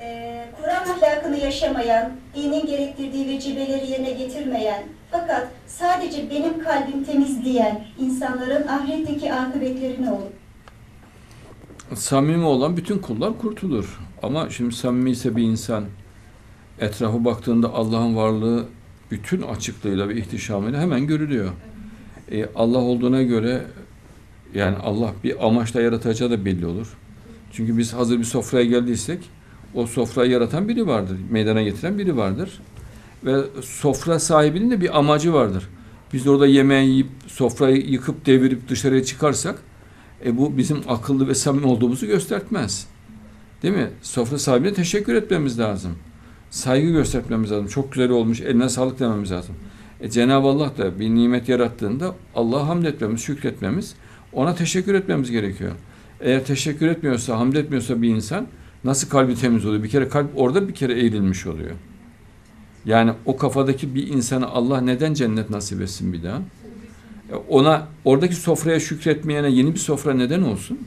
Ee, Kur'an ahlakını yaşamayan, dinin gerektirdiği vecibeleri yerine getirmeyen, fakat sadece benim kalbim temiz diyen insanların ahiretteki akıbetleri ne olur? Samimi olan bütün kullar kurtulur. Ama şimdi samimi ise bir insan etrafa baktığında Allah'ın varlığı bütün açıklığıyla ve ihtişamıyla hemen görülüyor. E, Allah olduğuna göre yani Allah bir amaçla yaratacağı da belli olur. Çünkü biz hazır bir sofraya geldiysek o sofrayı yaratan biri vardır. Meydana getiren biri vardır. Ve sofra sahibinin de bir amacı vardır. Biz orada yemeği yiyip sofrayı yıkıp devirip dışarıya çıkarsak e bu bizim akıllı ve samimi olduğumuzu göstermez. Değil mi? Sofra sahibine teşekkür etmemiz lazım. Saygı göstermemiz lazım. Çok güzel olmuş, eline sağlık dememiz lazım. E Cenab-ı Allah da bir nimet yarattığında Allah'a hamd etmemiz, şükretmemiz, ona teşekkür etmemiz gerekiyor. Eğer teşekkür etmiyorsa, hamd etmiyorsa bir insan nasıl kalbi temiz oluyor? Bir kere kalp orada bir kere eğrilmiş oluyor. Yani o kafadaki bir insana Allah neden cennet nasip etsin bir daha? E Ona oradaki sofraya şükretmeyene yeni bir sofra neden olsun?